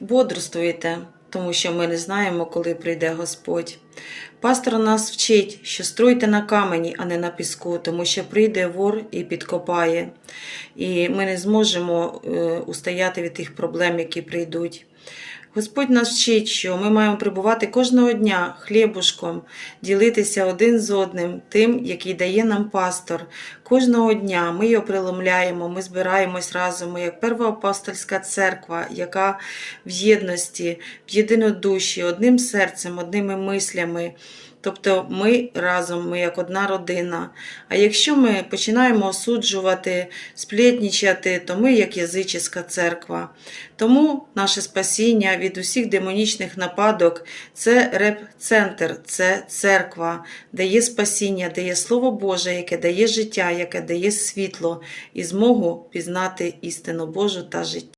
бодрствуйте, тому що ми не знаємо, коли прийде Господь. Пастор нас вчить, що струйте на камені, а не на піску, тому що прийде вор і підкопає, і ми не зможемо е, устояти від тих проблем, які прийдуть. Господь нас вчить, що ми маємо прибувати кожного дня хлібушком, ділитися один з одним, тим, який дає нам пастор. Кожного дня ми його приломляємо, ми збираємось разом, ми як перва апостольська церква, яка в єдності, в єдинодуші, одним серцем, одними мислями. Тобто ми разом, ми як одна родина. А якщо ми починаємо осуджувати, сплетнічати, то ми як язичська церква. Тому наше спасіння від усіх демонічних нападок це реп-центр, це церква, де є спасіння, де є Слово Боже, яке дає життя, яке дає світло і змогу пізнати істину Божу та життя.